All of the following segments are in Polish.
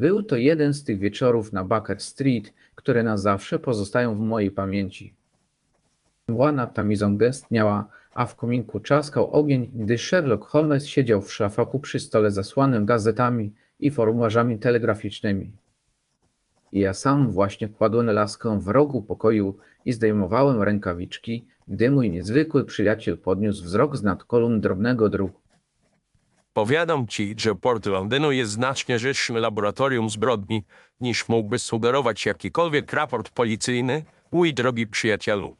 Był to jeden z tych wieczorów na Baker Street, które na zawsze pozostają w mojej pamięci. Mgła nad tamizą gęstniała, a w kominku trzaskał ogień, gdy Sherlock Holmes siedział w szafaku przy stole zasłanym gazetami i formularzami telegraficznymi. I ja sam właśnie kładłem laskę w rogu pokoju i zdejmowałem rękawiczki, gdy mój niezwykły przyjaciel podniósł wzrok z nad kolumn drobnego druku. Powiadam ci, że port Londynu jest znacznie żywszym laboratorium zbrodni, niż mógłby sugerować jakikolwiek raport policyjny, mój drogi przyjacielu.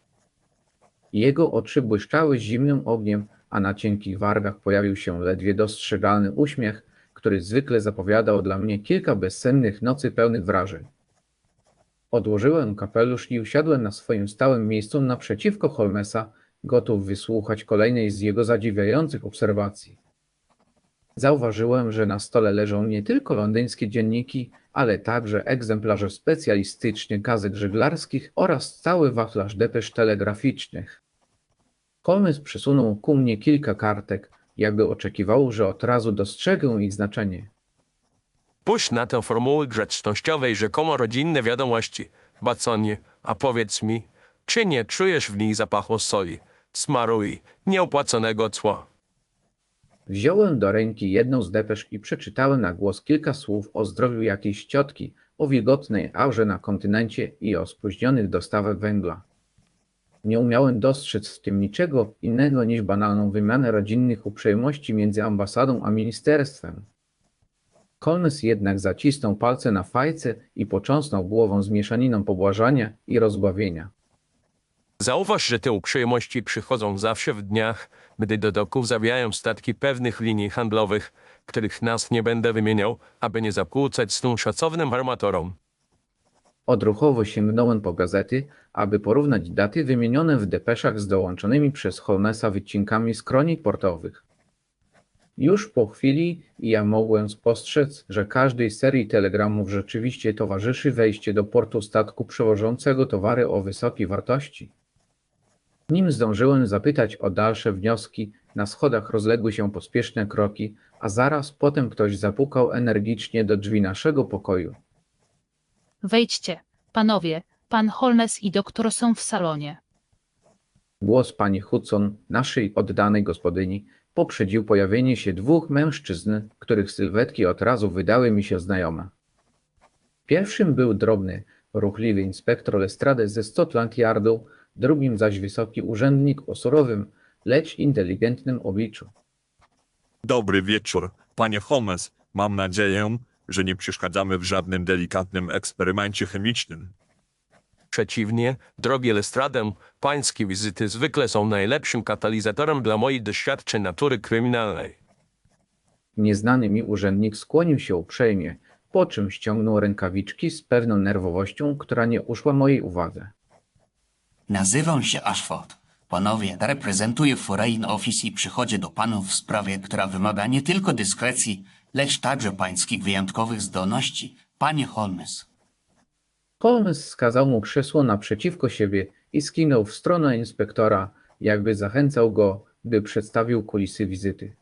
Jego oczy błyszczały zimnym ogniem, a na cienkich wargach pojawił się ledwie dostrzegalny uśmiech, który zwykle zapowiadał dla mnie kilka bezsennych nocy pełnych wrażeń. Odłożyłem kapelusz i usiadłem na swoim stałym miejscu naprzeciwko Holmesa, gotów wysłuchać kolejnej z jego zadziwiających obserwacji. Zauważyłem, że na stole leżą nie tylko londyńskie dzienniki, ale także egzemplarze specjalistycznych gazet żeglarskich oraz cały wachlarz depesz telegraficznych. Holmes przesunął ku mnie kilka kartek, jakby oczekiwał, że od razu dostrzegę ich znaczenie. Puść na tę formuły grzecznościowej rzekomo rodzinne wiadomości, Watsonie, a powiedz mi, czy nie czujesz w nich zapachu soli, smaru i nieopłaconego cła? Wziąłem do ręki jedną z depesz i przeczytałem na głos kilka słów o zdrowiu jakiejś ciotki, o wilgotnej aurze na kontynencie i o spóźnionych dostawach węgla. Nie umiałem dostrzec w tym niczego innego niż banalną wymianę rodzinnych uprzejmości między ambasadą a ministerstwem. Holmes jednak zacisnął palce na fajce i począsnął głową z mieszaniną pobłażania i rozbawienia. Zauważ, że te uprzejmości przychodzą zawsze w dniach, gdy do doków zawijają statki pewnych linii handlowych, których nas nie będę wymieniał, aby nie zakłócać snu szacownym armatorom. Odruchowo sięgnąłem po gazety, aby porównać daty wymienione w depeszach z dołączonymi przez Holmesa wycinkami z kronik portowych. Już po chwili ja mogłem spostrzec, że każdej serii telegramów rzeczywiście towarzyszy wejście do portu statku przewożącego towary o wysokiej wartości. Nim zdążyłem zapytać o dalsze wnioski, na schodach rozległy się pospieszne kroki, a zaraz potem ktoś zapukał energicznie do drzwi naszego pokoju. Wejdźcie, panowie, pan Holmes i doktor są w salonie. Głos pani Hudson, naszej oddanej gospodyni, poprzedził pojawienie się dwóch mężczyzn, których sylwetki od razu wydały mi się znajome. Pierwszym był drobny, ruchliwy inspektor Lestrade ze Scotland Yardu, drugim zaś wysoki urzędnik o surowym, lecz inteligentnym obliczu. Dobry wieczór, panie Holmes. Mam nadzieję, że nie przeszkadzamy w żadnym delikatnym eksperymencie chemicznym. Przeciwnie, drogi Lestradę, pańskie wizyty zwykle są najlepszym katalizatorem dla moich doświadczeń natury kryminalnej. Nieznany mi urzędnik skłonił się uprzejmie, po czym ściągnął rękawiczki z pewną nerwowością, która nie uszła mojej uwadze. Nazywam się Ashford. Panowie, reprezentuję Foreign Office i przychodzę do panów w sprawie, która wymaga nie tylko dyskrecji, lecz także pańskich wyjątkowych zdolności. Panie Holmes, Holmes wskazał mu krzesło naprzeciwko siebie i skinął w stronę inspektora, jakby zachęcał go, by przedstawił kulisy wizyty.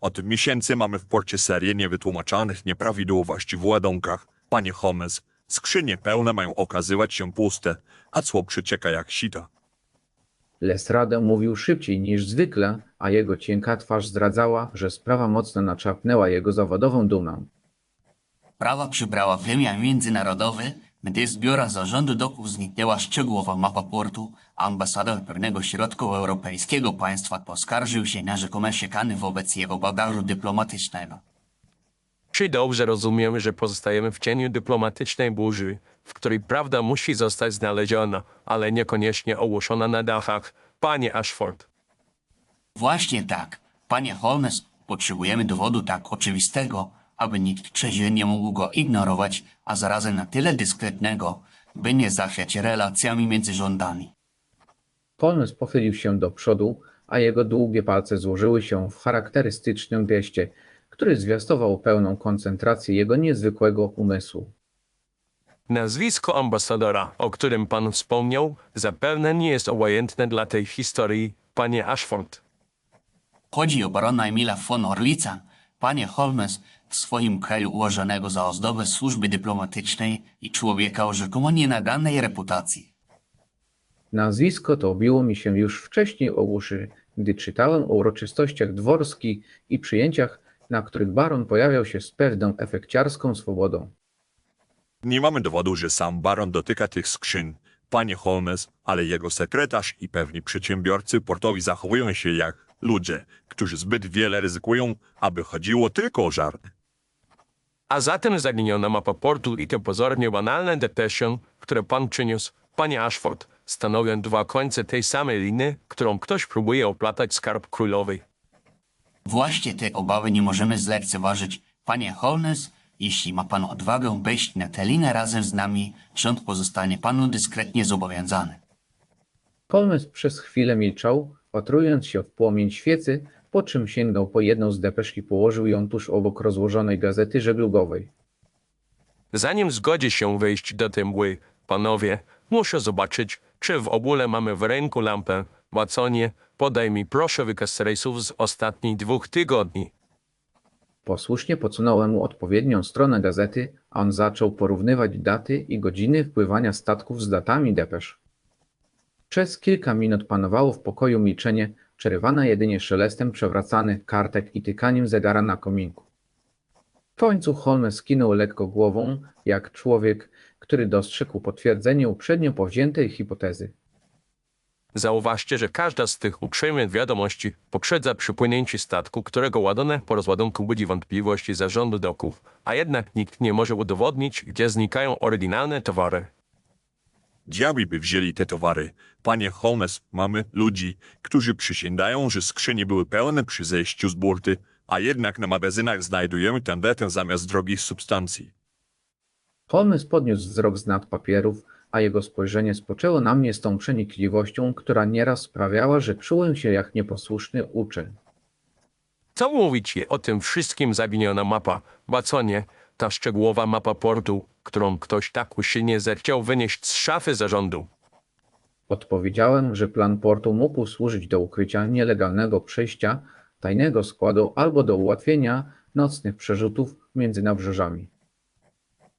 Od miesięcy mamy w porcie serię niewytłumaczonych nieprawidłowości w ładunkach. Panie Holmes, skrzynie pełne mają okazywać się puste, a cło przecieka jak sita. Lestrade mówił szybciej niż zwykle, a jego cienka twarz zdradzała, że sprawa mocno naczapnęła jego zawodową dumę. sprawa przybrała wymiar międzynarodowy, gdy z biura zarządu doków zniknęła szczegółowa mapa portu, a ambasador pewnego środkowoeuropejskiego państwa poskarżył się na rzekome siekany wobec jego bagażu dyplomatycznego. Czy dobrze rozumiemy, że pozostajemy w cieniu dyplomatycznej burzy, w której prawda musi zostać znaleziona, ale niekoniecznie ogłoszona na dachach, panie Ashford? Właśnie tak. Panie Holmes, potrzebujemy dowodu tak oczywistego, aby nikt trzeźwy nie mógł go ignorować, a zarazem na tyle dyskretnego, by nie zachwiać relacjami między rządami. Holmes pochylił się do przodu, a jego długie palce złożyły się w charakterystycznym geście, który zwiastował pełną koncentrację jego niezwykłego umysłu. Nazwisko ambasadora, o którym pan wspomniał, zapewne nie jest obojętne dla tej historii, panie Ashford. Chodzi o barona Emila von Orlica. Panie Holmes, w swoim kraju uważanego za ozdobę służby dyplomatycznej i człowieka o rzekomo nienadanej reputacji. Nazwisko to obiło mi się już wcześniej o uszy, gdy czytałem o uroczystościach dworskich i przyjęciach, na których baron pojawiał się z pewną efekciarską swobodą. Nie mamy dowodu, że sam baron dotyka tych skrzyń, panie Holmes, ale jego sekretarz i pewni przedsiębiorcy portowi zachowują się jak ludzie, którzy zbyt wiele ryzykują, aby chodziło tylko o żart. A zatem zaginiona mapa portu i te pozornie banalne depesze, które pan przyniósł, panie Ashford, stanowią dwa końce tej samej liny, którą ktoś próbuje oplatać skarb królowej. Właśnie te obawy nie możemy zlekceważyć. Panie Holmes, jeśli ma pan odwagę wejść na tę linę razem z nami, rząd pozostanie panu dyskretnie zobowiązany. Holmes przez chwilę milczał, patrując się w płomień świecy, po czym sięgnął po jedną z depesz i położył ją tuż obok rozłożonej gazety żeglugowej. Zanim zgodzi się wejść do tej mgły, panowie, muszę zobaczyć, czy w ogóle mamy w ręku lampę. Watsonie, podaj mi proszę wykaz rejsów z ostatnich dwóch tygodni. Posłusznie podsunąłem mu odpowiednią stronę gazety, a on zaczął porównywać daty i godziny wpływania statków z datami depesz. Przez kilka minut panowało w pokoju milczenie, przerywane jedynie szelestem przewracanych kartek i tykaniem zegara na kominku. W końcu Holmes skinął lekko głową, jak człowiek, który dostrzegł potwierdzenie uprzednio powziętej hipotezy. Zauważcie, że każda z tych uprzejmych wiadomości poprzedza przypłynięcie statku, którego ładunek po rozładunku budzi wątpliwości zarządu doków, a jednak nikt nie może udowodnić, gdzie znikają oryginalne towary. Diabli by wzięli te towary. Panie Holmes, mamy ludzi, którzy przysięgają, że skrzynie były pełne przy zejściu z burty, a jednak na magazynach znajdujemy tandetę zamiast drogich substancji. Holmes podniósł wzrok z nad papierów, a jego spojrzenie spoczęło na mnie z tą przenikliwością, która nieraz sprawiała, że czułem się jak nieposłuszny uczeń. Co mówicie o tym wszystkim zaginiona mapa? Watsonie, ta szczegółowa mapa portu, którą ktoś tak usilnie zechciał wynieść z szafy zarządu. Odpowiedziałem, że plan portu mógł służyć do ukrycia nielegalnego przejścia, tajnego składu albo do ułatwienia nocnych przerzutów między nabrzeżami.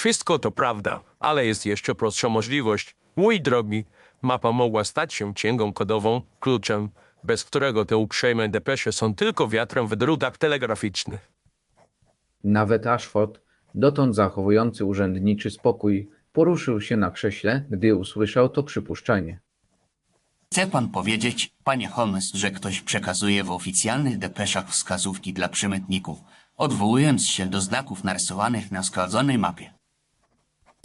Wszystko to prawda, ale jest jeszcze prostsza możliwość. Mój drogi, mapa mogła stać się księgą kodową, kluczem, bez którego te uprzejme depesze są tylko wiatrem w drutach telegraficznych. Nawet Ashford, dotąd zachowujący urzędniczy spokój, poruszył się na krześle, gdy usłyszał to przypuszczenie. Chce pan powiedzieć, panie Holmes, że ktoś przekazuje w oficjalnych depeszach wskazówki dla przemytników, odwołując się do znaków narysowanych na składzonej mapie?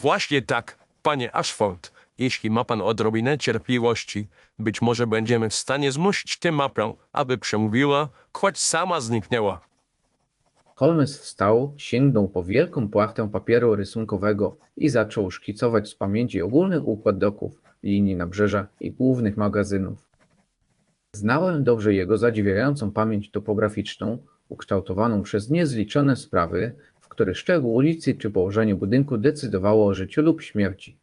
Właśnie tak, panie Ashford. Jeśli ma pan odrobinę cierpliwości, być może będziemy w stanie zmusić tę mapę, aby przemówiła, choć sama zniknęła. Holmes wstał, sięgnął po wielką płachtę papieru rysunkowego i zaczął szkicować z pamięci ogólny układ doków, linii nabrzeża i głównych magazynów. Znałem dobrze jego zadziwiającą pamięć topograficzną, ukształtowaną przez niezliczone sprawy, w których szczegół ulicy czy położenie budynku decydowało o życiu lub śmierci.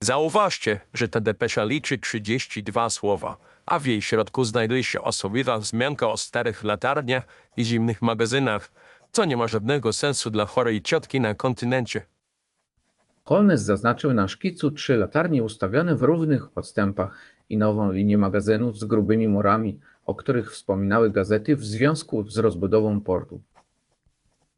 Zauważcie, że ta depesza liczy 32 słowa, a w jej środku znajduje się osobliwa wzmianka o starych latarniach i zimnych magazynach, co nie ma żadnego sensu dla chorej ciotki na kontynencie. Holmes zaznaczył na szkicu trzy latarnie ustawione w równych odstępach i nową linię magazynów z grubymi murami, o których wspominały gazety w związku z rozbudową portu.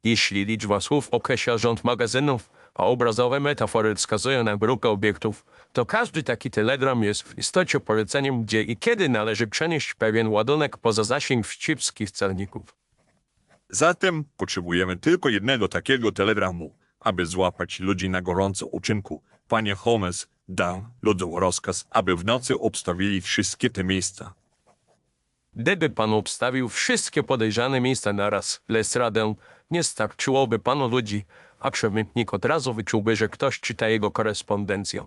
Jeśli liczba słów określa rząd magazynów, a obrazowe metafory wskazują na grupę obiektów, to każdy taki telegram jest w istocie poleceniem, gdzie i kiedy należy przenieść pewien ładunek poza zasięg wścibskich celników. Zatem potrzebujemy tylko jednego takiego telegramu, aby złapać ludzi na gorąco uczynku. Panie Holmes, dał ludziom rozkaz, aby w nocy obstawili wszystkie te miejsca. Gdyby pan obstawił wszystkie podejrzane miejsca naraz, Lesradę, nie starczyłoby panu ludzi, a przemytnik od razu wyczułby, że ktoś czyta jego korespondencję.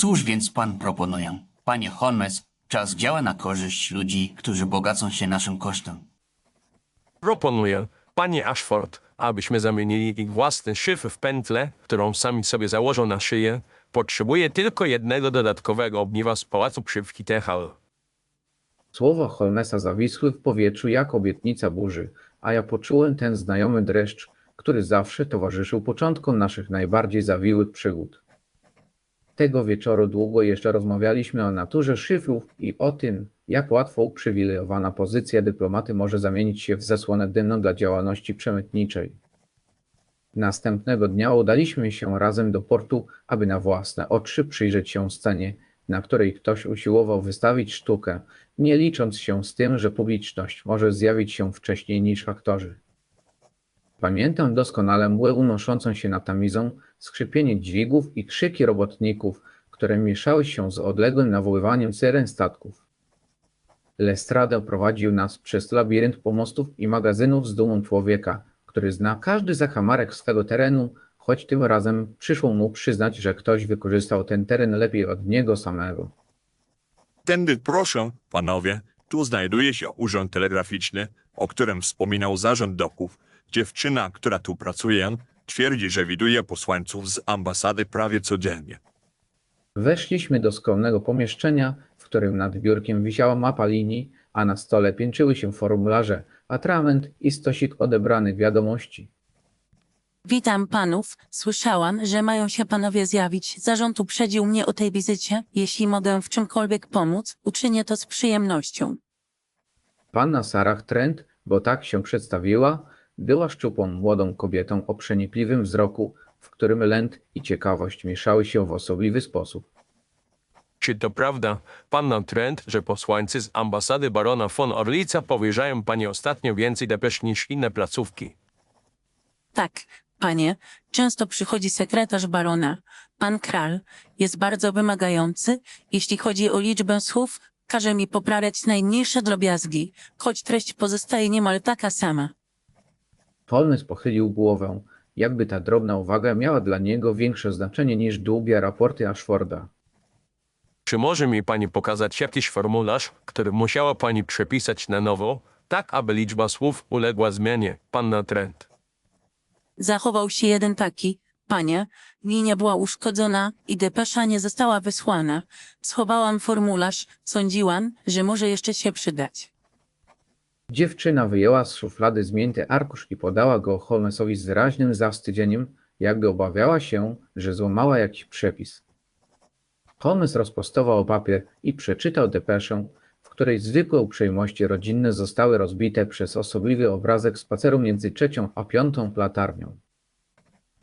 Cóż więc pan proponuje? Panie Holmes, czas działa na korzyść ludzi, którzy bogacą się naszym kosztem. Proponuję, panie Ashford, abyśmy zamienili ich własny szyf w pętlę, którą sami sobie założą na szyję. Potrzebuję tylko jednego dodatkowego ogniwa z pałacu przy Wkitehal. Słowa Holmesa zawisły w powietrzu jak obietnica burzy, a ja poczułem ten znajomy dreszcz, który zawsze towarzyszył początkom naszych najbardziej zawiłych przygód. Tego wieczoru długo jeszcze rozmawialiśmy o naturze szyfrów i o tym, jak łatwo uprzywilejowana pozycja dyplomaty może zamienić się w zasłonę dymną dla działalności przemytniczej. Następnego dnia udaliśmy się razem do portu, aby na własne oczy przyjrzeć się scenie, na której ktoś usiłował wystawić sztukę, nie licząc się z tym, że publiczność może zjawić się wcześniej niż aktorzy. Pamiętam doskonale mgłę unoszącą się nad tamizą, skrzypienie dźwigów i krzyki robotników, które mieszały się z odległym nawoływaniem syren statków. Lestrade prowadził nas przez labirynt pomostów i magazynów z dumą człowieka, który zna każdy zakamarek swego terenu, choć tym razem przyszło mu przyznać, że ktoś wykorzystał ten teren lepiej od niego samego. Tędy proszę, panowie, tu znajduje się urząd telegraficzny, o którym wspominał zarząd doków. Dziewczyna, która tu pracuje, twierdzi, że widuje posłańców z ambasady prawie codziennie. Weszliśmy do skromnego pomieszczenia, w którym nad biurkiem wisiała mapa linii, a na stole piętrzyły się formularze, atrament i stosik odebranych wiadomości. Witam panów. Słyszałam, że mają się panowie zjawić. Zarząd uprzedził mnie o tej wizycie. Jeśli mogę w czymkolwiek pomóc, uczynię to z przyjemnością. Panna Sarah Trent, bo tak się przedstawiła, była szczupłą młodą kobietą o przenikliwym wzroku, w którym lęk i ciekawość mieszały się w osobliwy sposób. Czy to prawda, panna Trent, że posłańcy z ambasady barona von Orlica powierzają pani ostatnio więcej depesz niż inne placówki? Tak, panie, często przychodzi sekretarz barona. Pan Kral jest bardzo wymagający. Jeśli chodzi o liczbę słów, każe mi poprawiać najmniejsze drobiazgi, choć treść pozostaje niemal taka sama. Holmes pochylił głowę, jakby ta drobna uwaga miała dla niego większe znaczenie niż długie raporty Ashforda. Czy może mi pani pokazać jakiś formularz, który musiała pani przepisać na nowo, tak aby liczba słów uległa zmianie, panna Trent? Zachował się jeden taki. Panie, linia była uszkodzona i depesza nie została wysłana. Schowałam formularz, sądziłam, że może jeszcze się przydać. Dziewczyna wyjęła z szuflady zmięty arkusz i podała go Holmesowi z wyraźnym zawstydzeniem, jakby obawiała się, że złamała jakiś przepis. Holmes rozprostował papier i przeczytał depeszę, której zwykłe uprzejmości rodzinne zostały rozbite przez osobliwy obrazek spaceru między trzecią a piątą latarnią.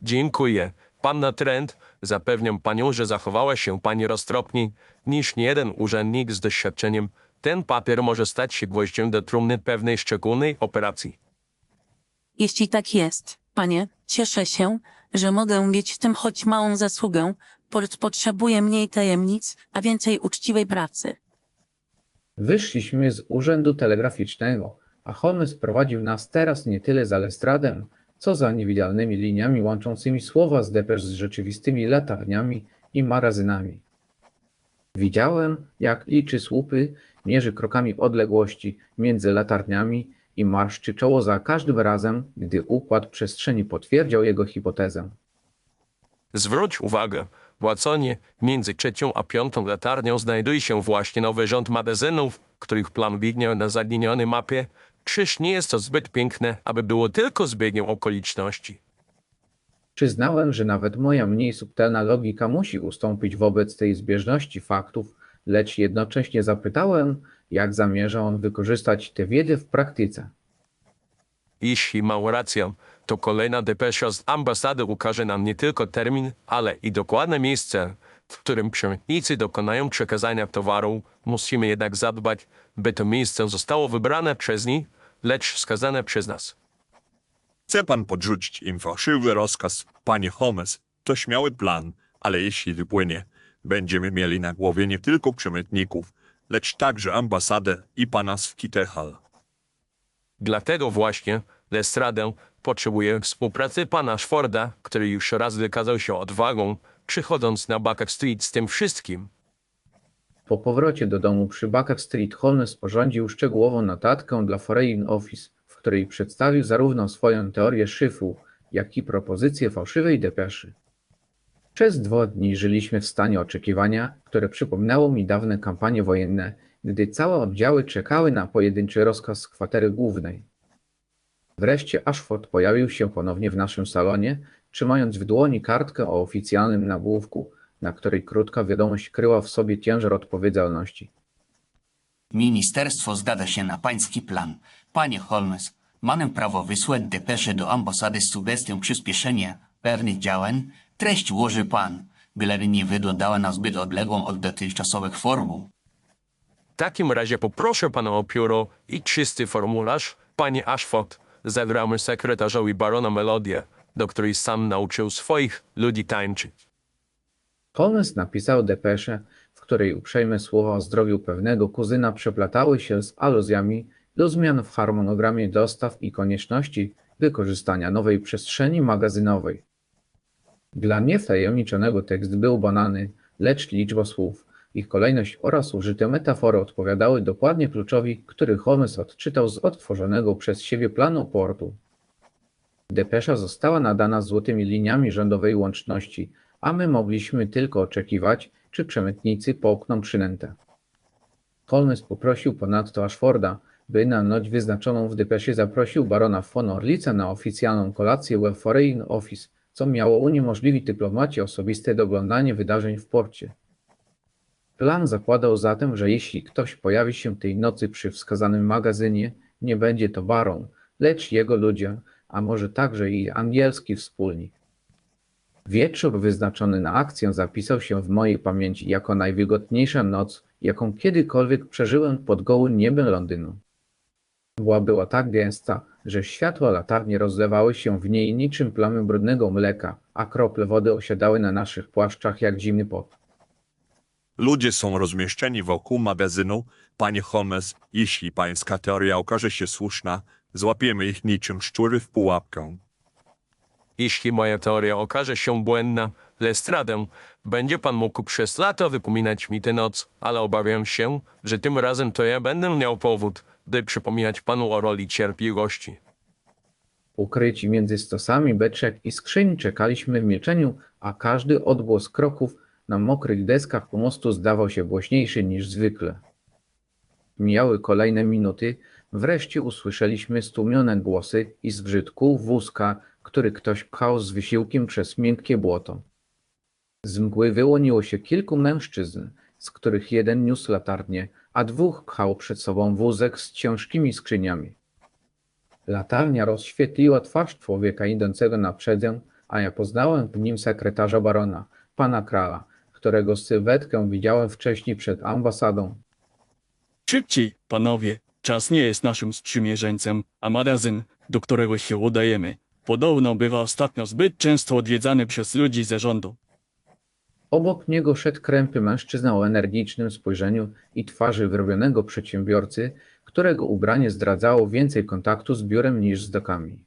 Dziękuję. Panna Trent, zapewniam panią, że zachowała się pani roztropniej niż niejeden urzędnik z doświadczeniem. Ten papier może stać się gwoździem do trumny pewnej szczególnej operacji. Jeśli tak jest, panie, cieszę się, że mogę mieć w tym choć małą zasługę. Port potrzebuje mniej tajemnic, a więcej uczciwej pracy. Wyszliśmy z urzędu telegraficznego, a Holmes prowadził nas teraz nie tyle za Lestradem, co za niewidzialnymi liniami łączącymi słowa z depesz z rzeczywistymi latarniami i magazynami. Widziałem, jak liczy słupy, mierzy krokami odległości między latarniami i marszczy czoło za każdym razem, gdy układ przestrzeni potwierdzał jego hipotezę. Zwróć uwagę, Watsonie, między trzecią a piątą latarnią znajduje się właśnie nowy rząd magazynów, których plan widniał na zalinionej mapie. Czyż nie jest to zbyt piękne, aby było tylko zbiegiem okoliczności? Przyznałem, że nawet moja mniej subtelna logika musi ustąpić wobec tej zbieżności faktów, lecz jednocześnie zapytałem, jak zamierza on wykorzystać tę wiedzę w praktyce. Jeśli mam rację, to kolejna depesza z ambasady ukaże nam nie tylko termin, ale i dokładne miejsce, w którym przemytnicy dokonają przekazania towaru. Musimy jednak zadbać, by to miejsce zostało wybrane przez nich, lecz wskazane przez nas. Chce pan podrzucić im fałszywy rozkaz, panie Holmes? To śmiały plan, ale jeśli wypłynie, będziemy mieli na głowie nie tylko przemytników, lecz także ambasadę i pana z Kitehal. Dlatego właśnie Lestradę potrzebuje współpracy pana Szforda, który już raz wykazał się odwagą, przychodząc na Bucket Street z tym wszystkim. Po powrocie do domu przy Bucket Street Holmes sporządził szczegółową notatkę dla Foreign Office, w której przedstawił zarówno swoją teorię szyfru, jak i propozycję fałszywej depeszy. Przez dwa dni żyliśmy w stanie oczekiwania, które przypominało mi dawne kampanie wojenne, gdy całe oddziały czekały na pojedynczy rozkaz z kwatery głównej. Wreszcie Ashford pojawił się ponownie w naszym salonie, trzymając w dłoni kartkę o oficjalnym nagłówku, na której krótka wiadomość kryła w sobie ciężar odpowiedzialności. Ministerstwo zgadza się na pański plan. Panie Holmes, mamy prawo wysłać depeszę do ambasady z sugestią przyspieszenia pewnych działań. Treść ułoży pan, byle nie wyglądała na zbyt odległą od dotychczasowych formuł. W takim razie poproszę pana o pióro i czysty formularz. Panie Ashford, zagramy sekretarzowi barona melodię, do której sam nauczył swoich ludzi tańczyć. Holmes napisał depeszę, w której uprzejme słowa o zdrowiu pewnego kuzyna przeplatały się z aluzjami do zmian w harmonogramie dostaw i konieczności wykorzystania nowej przestrzeni magazynowej. Dla niewtajemniczonego tekst był banany, lecz liczba słów, ich kolejność oraz użyte metafory odpowiadały dokładnie kluczowi, który Holmes odczytał z odtworzonego przez siebie planu portu. Depesza została nadana złotymi liniami rządowej łączności, a my mogliśmy tylko oczekiwać, czy przemytnicy połkną przynętę. Holmes poprosił ponadto Ashforda, by na noc wyznaczoną w depeszy zaprosił barona von Orlica na oficjalną kolację we Foreign Office, co miało uniemożliwić dyplomacie osobiste doglądanie wydarzeń w porcie. Plan zakładał zatem, że jeśli ktoś pojawi się tej nocy przy wskazanym magazynie, nie będzie to baron, lecz jego ludzie, a może także i angielski wspólnik. Wieczór wyznaczony na akcję zapisał się w mojej pamięci jako najwilgotniejsza noc, jaką kiedykolwiek przeżyłem pod gołym niebem Londynu. Była była tak gęsta, że światła latarni rozlewały się w niej niczym plamy brudnego mleka, a krople wody osiadały na naszych płaszczach jak zimny pot. Ludzie są rozmieszczeni wokół magazynu. Panie Holmes, jeśli pańska teoria okaże się słuszna, złapiemy ich niczym szczury w pułapkę. Jeśli moja teoria okaże się błędna, Lestradę, będzie pan mógł przez lata wypominać mi tę noc, ale obawiam się, że tym razem to ja będę miał powód, by przypominać panu o roli cierpliwości. Ukryci między stosami beczek i skrzyń czekaliśmy w milczeniu, a każdy odgłos kroków na mokrych deskach pomostu zdawał się głośniejszy niż zwykle. Mijały kolejne minuty, wreszcie usłyszeliśmy stłumione głosy i zgrzyt kół wózka, który ktoś pchał z wysiłkiem przez miękkie błoto. Z mgły wyłoniło się kilku mężczyzn, z których jeden niósł latarnię, a dwóch pchał przed sobą wózek z ciężkimi skrzyniami. Latarnia rozświetliła twarz człowieka idącego na przedział, a ja poznałem w nim sekretarza barona, pana Krala, którego sylwetkę widziałem wcześniej przed ambasadą. Szybciej, panowie, czas nie jest naszym sprzymierzeńcem, a magazyn, do którego się udajemy, podobno bywa ostatnio zbyt często odwiedzany przez ludzi ze rządu. Obok niego szedł krępy mężczyzna o energicznym spojrzeniu i twarzy wyrobionego przedsiębiorcy, którego ubranie zdradzało więcej kontaktu z biurem niż z dokami.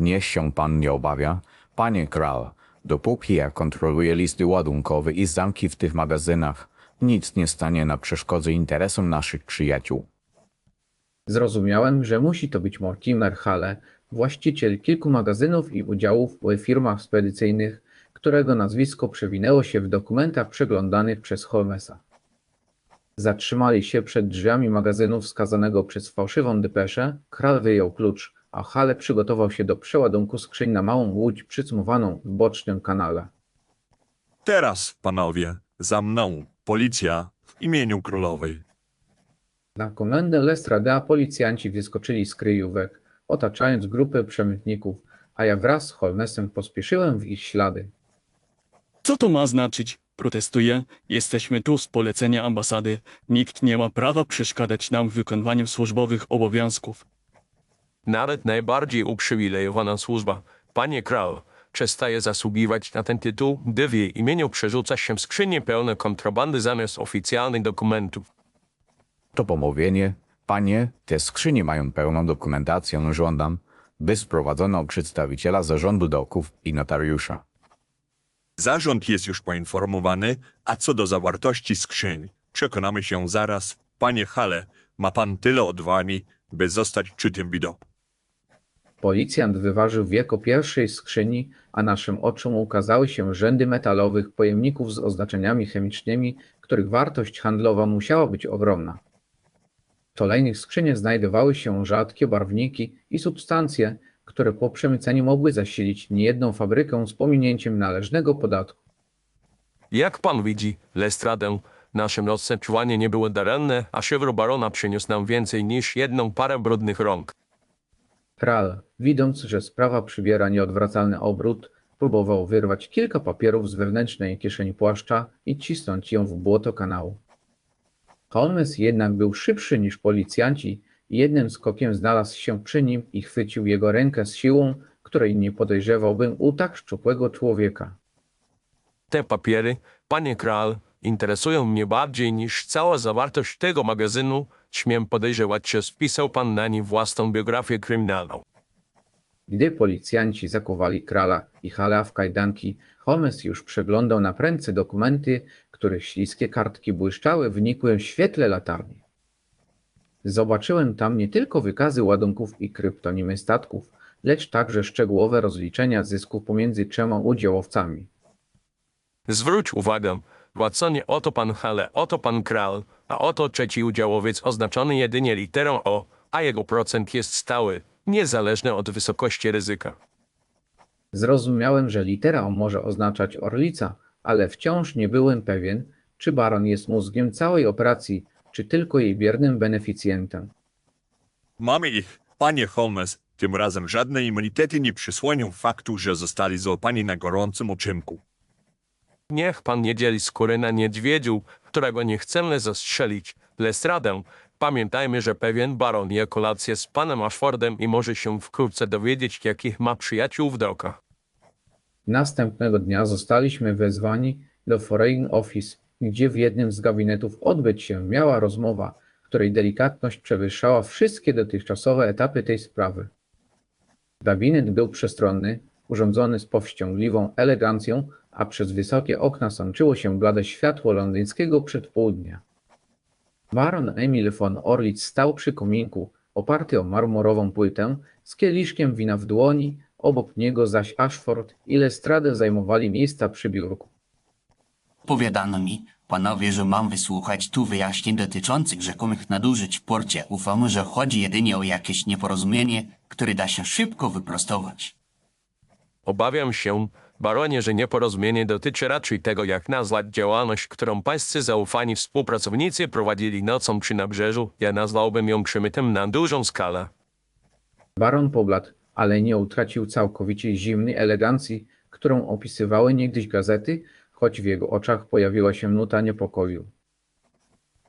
Niech się pan nie obawia, panie król. Dopóki ja kontroluję listy ładunkowe i zamki w tych magazynach, nic nie stanie na przeszkodzie interesom naszych przyjaciół. Zrozumiałem, że musi to być Mortimer Hale, właściciel kilku magazynów i udziałów w firmach spedycyjnych, którego nazwisko przewinęło się w dokumentach przeglądanych przez Holmesa. Zatrzymali się przed drzwiami magazynu wskazanego przez fałszywą depeszę, kral wyjął klucz, a Hale przygotował się do przeładunku skrzyń na małą łódź przycumowaną w bocznym kanale. Teraz, panowie, za mną, policja w imieniu królowej. Na komendę Lestradea policjanci wyskoczyli z kryjówek, otaczając grupę przemytników, a ja wraz z Holmesem pospieszyłem w ich ślady. Co to ma znaczyć? Protestuję. Jesteśmy tu z polecenia ambasady. Nikt nie ma prawa przeszkadzać nam w wykonywaniu służbowych obowiązków. Nawet najbardziej uprzywilejowana służba, panie król, przestaje zasługiwać na ten tytuł, gdy w jej imieniu przerzuca się skrzynie pełne kontrabandy zamiast oficjalnych dokumentów. To pomówienie, panie, te skrzynie mają pełną dokumentację, żądam, by sprowadzono przedstawiciela zarządu doków i notariusza. Zarząd jest już poinformowany, a co do zawartości skrzyń, przekonamy się zaraz. Panie Hale, ma pan tyle odwagi, by zostać przy tym widoku. Policjant wyważył wieko pierwszej skrzyni, a naszym oczom ukazały się rzędy metalowych pojemników z oznaczeniami chemicznymi, których wartość handlowa musiała być ogromna. kolejnych skrzyniach znajdowały się rzadkie barwniki i substancje, które po przemyceniu mogły zasilić niejedną fabrykę z pominięciem należnego podatku. Jak pan widzi, Lestradę, nasze nocne czuwanie nie było daremne, a szewro barona przyniósł nam więcej niż jedną parę brudnych rąk. Kral, widząc, że sprawa przybiera nieodwracalny obrót, próbował wyrwać kilka papierów z wewnętrznej kieszeni płaszcza i cisnąć ją w błoto kanału. Holmes jednak był szybszy niż policjanci i jednym skokiem znalazł się przy nim i chwycił jego rękę z siłą, której nie podejrzewałbym u tak szczupłego człowieka. Te papiery, panie kral, interesują mnie bardziej niż cała zawartość tego magazynu. Śmiem podejrzewać, że spisał pan na nim własną biografię kryminalną. Gdy policjanci zakuwali krala i Hala w kajdanki, Holmes już przeglądał na prędce dokumenty, których śliskie kartki błyszczały w nikłym świetle latarni. Zobaczyłem tam nie tylko wykazy ładunków i kryptonimy statków, lecz także szczegółowe rozliczenia zysków pomiędzy trzema udziałowcami. Zwróć uwagę, Watsonie, oto pan Hale, oto pan kral, a oto trzeci udziałowiec oznaczony jedynie literą O, a jego procent jest stały, niezależny od wysokości ryzyka. Zrozumiałem, że litera O może oznaczać orlica, ale wciąż nie byłem pewien, czy baron jest mózgiem całej operacji, czy tylko jej biernym beneficjentem. Mamy ich, panie Holmes. Tym razem żadne immunitety nie przysłonią faktu, że zostali złapani na gorącym uczynku. Niech pan nie dzieli skóry na niedźwiedziu, którego nie chcemy zastrzelić. Lestradę, pamiętajmy, że pewien baron je kolację z panem Ashfordem i może się wkrótce dowiedzieć, jakich ma przyjaciół w dokach. Następnego dnia zostaliśmy wezwani do Foreign Office, gdzie w jednym z gabinetów odbyć się miała rozmowa, której delikatność przewyższała wszystkie dotychczasowe etapy tej sprawy. Gabinet był przestronny, urządzony z powściągliwą elegancją, a przez wysokie okna sączyło się blade światło londyńskiego przedpołudnia. Baron Emil von Orlitz stał przy kominku, oparty o marmurową płytę, z kieliszkiem wina w dłoni, obok niego zaś Ashford i Lestrade zajmowali miejsca przy biurku. Powiadano mi, panowie, że mam wysłuchać tu wyjaśnień dotyczących rzekomych nadużyć w porcie. Ufam, że chodzi jedynie o jakieś nieporozumienie, które da się szybko wyprostować. Obawiam się, baronie, że nieporozumienie dotyczy raczej tego, jak nazwać działalność, którą pańscy zaufani współpracownicy prowadzili nocą przy nabrzeżu. Ja nazwałbym ją przymytem na dużą skalę. Baron pobladł, ale nie utracił całkowicie zimnej elegancji, którą opisywały niegdyś gazety, choć w jego oczach pojawiła się nuta niepokoju.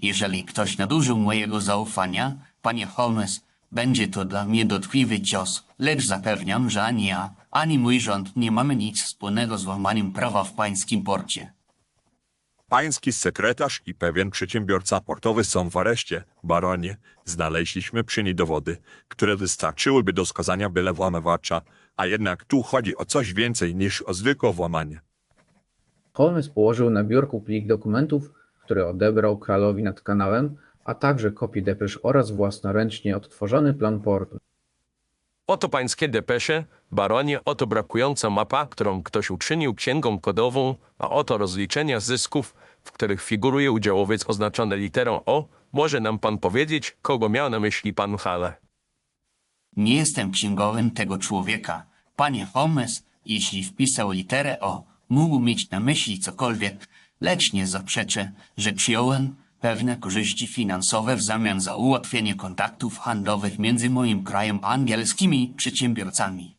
Jeżeli ktoś nadużył mojego zaufania, panie Holmes, będzie to dla mnie dotkliwy cios, lecz zapewniam, że ani ja, ani mój rząd nie mamy nic wspólnego z łamaniem prawa w pańskim porcie. Pański sekretarz i pewien przedsiębiorca portowy są w areszcie, baronie. Znaleźliśmy przy niej dowody, które wystarczyłyby do skazania byle włamywacza, a jednak tu chodzi o coś więcej niż o zwykłe włamanie. Holmes położył na biurku plik dokumentów, który odebrał kralowi nad kanałem, a także kopię depesz oraz własnoręcznie odtworzony plan portu. Oto pańskie depesze, baronie, oto brakująca mapa, którą ktoś uczynił księgą kodową, a oto rozliczenia zysków, w których figuruje udziałowiec oznaczony literą O. Może nam pan powiedzieć, kogo miał na myśli pan Hale? Nie jestem księgowym tego człowieka. Panie Holmes, jeśli wpisał literę O, mógł mieć na myśli cokolwiek, lecz nie zaprzeczę, że przyjąłem pewne korzyści finansowe w zamian za ułatwienie kontaktów handlowych między moim krajem a angielskimi przedsiębiorcami.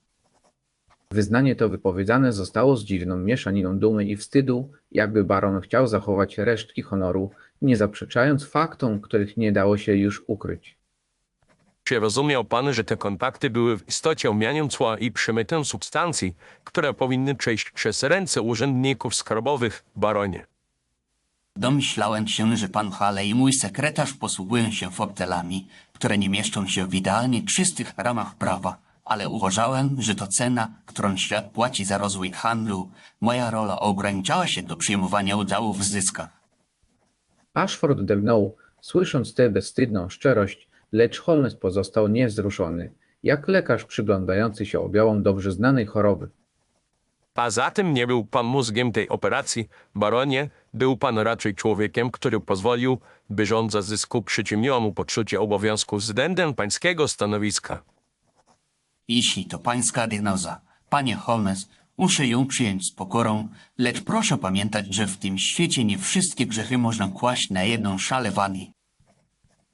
Wyznanie to wypowiedziane zostało z dziwną mieszaniną dumy i wstydu, jakby baron chciał zachować resztki honoru, nie zaprzeczając faktom, których nie dało się już ukryć. Czy rozumiał pan, że te kontakty były w istocie omianiem cła i przemytem substancji, które powinny przejść przez ręce urzędników skarbowych, baronie? Domyślałem się, że pan Hale i mój sekretarz posługują się fortelami, które nie mieszczą się w idealnie czystych ramach prawa, ale uważałem, że to cena, którą świat płaci za rozwój handlu. Moja rola ograniczała się do przyjmowania udziału w zyskach. Ashford drgnął, słysząc tę bezstydną szczerość, lecz Holmes pozostał niewzruszony, jak lekarz przyglądający się objawom dobrze znanej choroby. A zatem nie był pan mózgiem tej operacji, baronie, Był pan raczej człowiekiem, który pozwolił, by rządza zysku przyczyniła mu poczucie obowiązku względem pańskiego stanowiska. Jeśli to pańska diagnoza, panie Holmes, muszę ją przyjąć z pokorą, lecz proszę pamiętać, że w tym świecie nie wszystkie grzechy można kłaść na jedną szalę wani.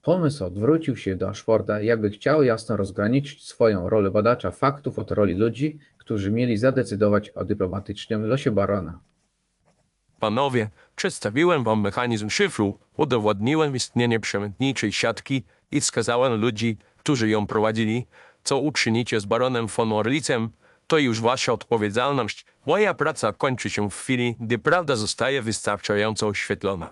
Holmes odwrócił się do Ashforda, jakby chciał jasno rozgraniczyć swoją rolę badacza faktów od roli ludzi, którzy mieli zadecydować o dyplomatycznym losie barona. Panowie, przedstawiłem wam mechanizm szyfru, udowodniłem istnienie przemytniczej siatki i wskazałem ludzi, którzy ją prowadzili. Co uczynicie z baronem von Orlicem, to już wasza odpowiedzialność. Moja praca kończy się w chwili, gdy prawda zostaje wystarczająco oświetlona.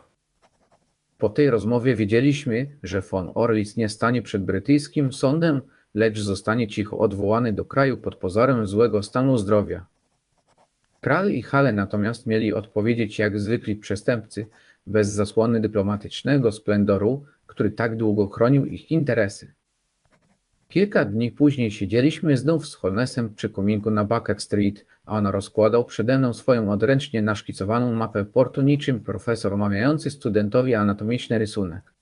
Po tej rozmowie wiedzieliśmy, że von Orlis nie stanie przed brytyjskim sądem, lecz zostanie cicho odwołany do kraju pod pozorem złego stanu zdrowia. Kral i Hale natomiast mieli odpowiedzieć jak zwykli przestępcy, bez zasłony dyplomatycznego splendoru, który tak długo chronił ich interesy. Kilka dni później siedzieliśmy znów z Holmesem przy kominku na Bucket Street, a on rozkładał przede mną swoją odręcznie naszkicowaną mapę portu niczym profesor omawiający studentowi anatomiczny rysunek.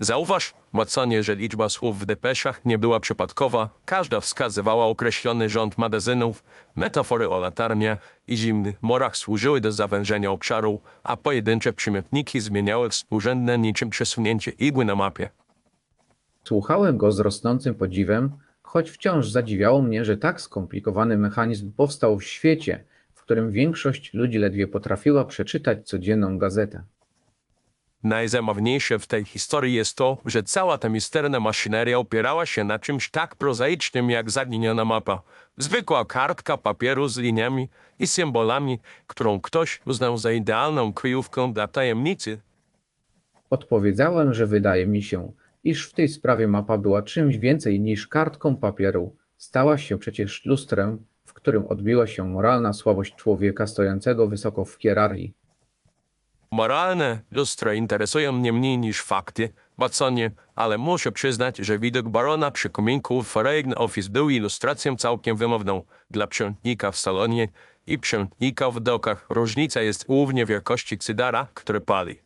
Zauważ, Watsonie, że liczba słów w depeszach nie była przypadkowa. Każda wskazywała określony rząd magazynów. Metafory o latarniach i zimnych morach służyły do zawężenia obszaru, a pojedyncze przymiotniki zmieniały współrzędne niczym przesunięcie igły na mapie. Słuchałem go z rosnącym podziwem, choć wciąż zadziwiało mnie, że tak skomplikowany mechanizm powstał w świecie, w którym większość ludzi ledwie potrafiła przeczytać codzienną gazetę. Najzabawniejsze w tej historii jest to, że cała ta misterna maszyneria opierała się na czymś tak prozaicznym jak zaginiona mapa. Zwykła kartka papieru z liniami i symbolami, którą ktoś uznał za idealną kryjówką dla tajemnicy. Odpowiedziałem, że wydaje mi się, iż w tej sprawie mapa była czymś więcej niż kartką papieru. Stała się przecież lustrem, w którym odbiła się moralna słabość człowieka stojącego wysoko w hierarchii. Moralne lustra interesują mnie mniej niż fakty, Watsonie, ale muszę przyznać, że widok barona przy kominku w Foreign Office był ilustracją całkiem wymowną. Dla przemytnika w salonie i przemytnika w dokach różnica jest głównie w wielkości cydara, który pali.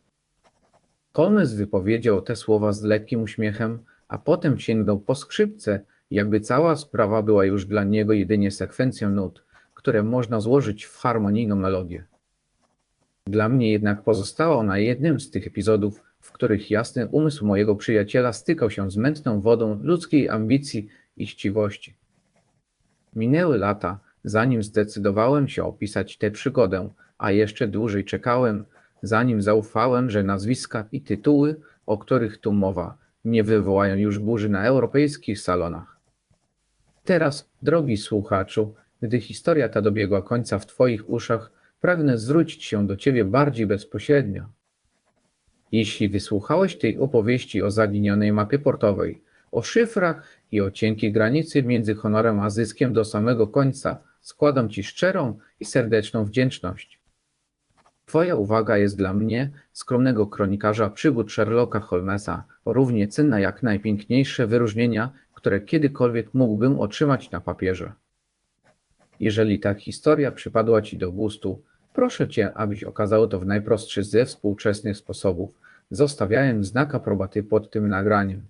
Holmes wypowiedział te słowa z lekkim uśmiechem, a potem sięgnął po skrzypce, jakby cała sprawa była już dla niego jedynie sekwencją nut, które można złożyć w harmonijną melodię. Dla mnie jednak pozostała ona jednym z tych epizodów, w których jasny umysł mojego przyjaciela stykał się z mętną wodą ludzkiej ambicji i chciwości. Minęły lata, zanim zdecydowałem się opisać tę przygodę, a jeszcze dłużej czekałem, zanim zaufałem, że nazwiska i tytuły, o których tu mowa, nie wywołają już burzy na europejskich salonach. Teraz, drogi słuchaczu, gdy historia ta dobiegła końca w Twoich uszach, pragnę zwrócić się do Ciebie bardziej bezpośrednio. Jeśli wysłuchałeś tej opowieści o zaginionej mapie portowej, o szyfrach i o cienkiej granicy między honorem a zyskiem do samego końca, składam Ci szczerą i serdeczną wdzięczność. Twoja uwaga jest dla mnie, skromnego kronikarza przygód Sherlocka Holmesa, równie cenna jak najpiękniejsze wyróżnienia, które kiedykolwiek mógłbym otrzymać na papierze. Jeżeli ta historia przypadła Ci do gustu, proszę Cię, abyś okazał to w najprostszy ze współczesnych sposobów, zostawiając znak aprobaty pod tym nagraniem.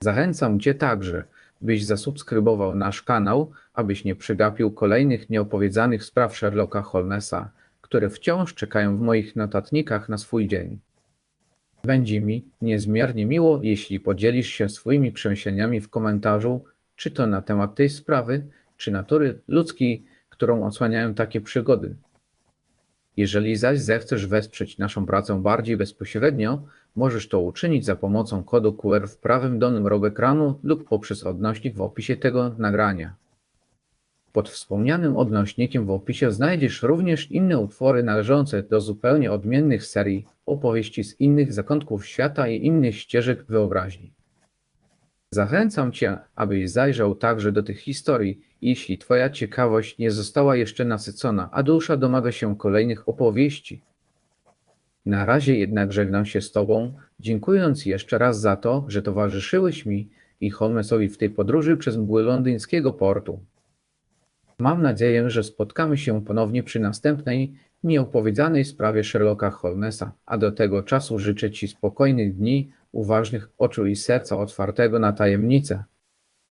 Zachęcam Cię także, byś zasubskrybował nasz kanał, abyś nie przegapił kolejnych nieopowiedzianych spraw Sherlocka Holmesa, które wciąż czekają w moich notatnikach na swój dzień. Będzie mi niezmiernie miło, jeśli podzielisz się swoimi przemyśleniami w komentarzu, czy to na temat tej sprawy, czy natury ludzkiej, którą odsłaniają takie przygody. Jeżeli zaś zechcesz wesprzeć naszą pracę bardziej bezpośrednio, możesz to uczynić za pomocą kodu QR w prawym dolnym rogu ekranu lub poprzez odnośnik w opisie tego nagrania. Pod wspomnianym odnośnikiem w opisie znajdziesz również inne utwory należące do zupełnie odmiennych serii opowieści z innych zakątków świata i innych ścieżek wyobraźni. Zachęcam Cię, abyś zajrzał także do tych historii, jeśli Twoja ciekawość nie została jeszcze nasycona, a dusza domaga się kolejnych opowieści. Na razie jednak żegnam się z Tobą, dziękując jeszcze raz za to, że towarzyszyłeś mi i Holmesowi w tej podróży przez mgły londyńskiego portu. Mam nadzieję, że spotkamy się ponownie przy następnej, nieopowiedzianej sprawie Sherlocka Holmesa, a do tego czasu życzę Ci spokojnych dni, uważnych oczu i serca otwartego na tajemnice,